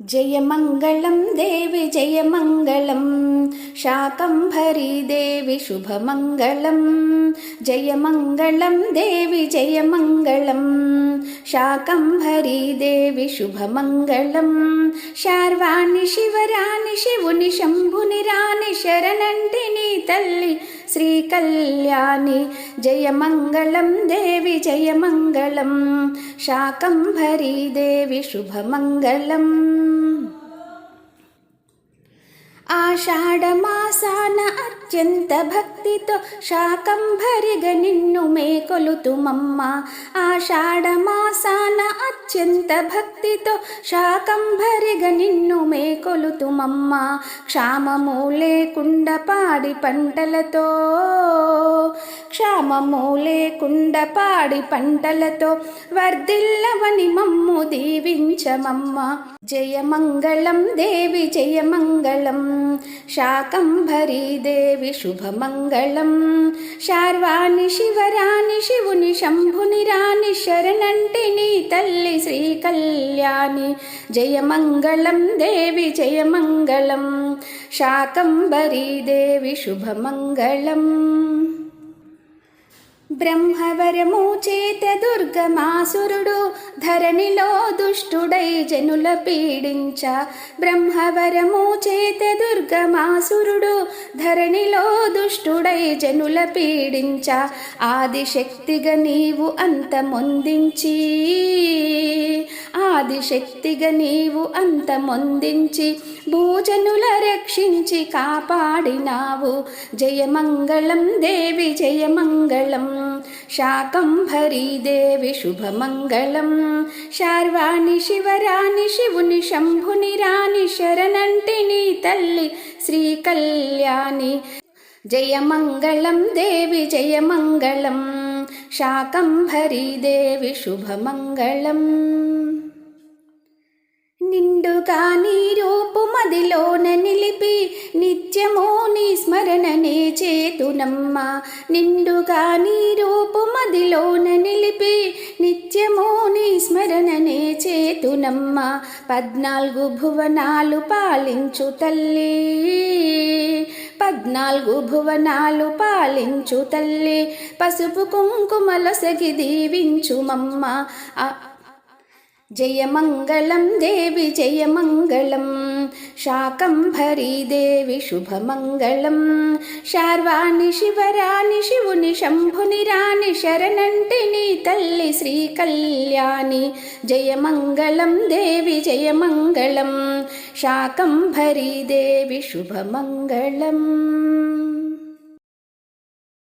జయమంగళం దేవి జయమంగళం శాకంభరీ దేవి శుభమంగళం జయమంగళం దేవి జయమంగళం శాకంభరీ దేవి శుభమంగళం శార్వాణి శివరాణి శివుని శంభుని రాణి శరణంటిని తల్లి శ్రీ కళ్యాణి జయమంగళం దేవి జయమంగళం శాకంభరీ దేవి శుభమంగళం. ఆషాఢమాసాన అత్యంత భక్తితో శాకంభరిగ నిన్ను మేకొలుతుమమ్మ. ఆషాఢమాసాన అత్యంత భక్తితో శాకంభరిగ నిన్ను మేకొలుతుమమ్మ. క్షామము లేకుండా పాడి పంటలతో క్షామము లేకుండా పాడి పంటలతో వర్ధిల్లవని మమ్ము దీవించమమ్మ. జయమంగళం దేవి జయమంగళం. శాకంభరీ దేవి శుభమంగళం. శార్వాణి శివరాణి శివుని శంభుని రాణి శరణంటిని తల్లి శ్రీ కళ్యాణి జయమంగళం దేవి జయమంగళం. శాకంభరీ దేవి శుభమంగళం. బ్రహ్మవరము చేత దుర్గమాసురుడు ధరణిలో దుష్టుడై జనుల పీడించ బ్రహ్మవరము చేత దుర్గమాసురుడు. ధరణిలో దుష్టుడై జనుల పీడించ ఆదిశక్తిగా నీవు అంతమొందించి ఆదిశక్తిగా నీవు అంతమొందించి భూజనుల రక్షించి కాపాడినావు. జయమంగళం దేవి జయమంగళం శాకంభరీ దేవి. శుభమంగళం. శార్వాణి శివరాణి శివుని శంభుని రాణి శరణంటిని తల్లి శ్రీ కళ్యాణి జయమంగళం దేవి జయమంగళం. శాకంభరి దేవి శుభమంగళం. నిండుగా నీ రూపు మదిలోన నిలిపి నిత్యమో స్మరణనే చేతునమ్మ. నిండుగా నీ రూపు మదిలోన నిలిపి నిత్యము నీ స్మరణనే చేతునమ్మ. పద్నాలుగు భువనాలు పాలించు తల్లి. పద్నాలుగు భువనాలు పాలించు తల్లి. పసుపు కుంకుమలొసగి దీవించుమమ్మ. జయమంగళం దేవి జయమంగళం. శాకంభరీ దేవి శుభమంగళం. శార్వాణి శివరాణి శివుని శంభుని రాణి శరణంటిని తల్లి శ్రీ కళ్యాణి జయమంగళం దేవి జయమంగళం. శాకంభరీ దేవి శుభమంగళం.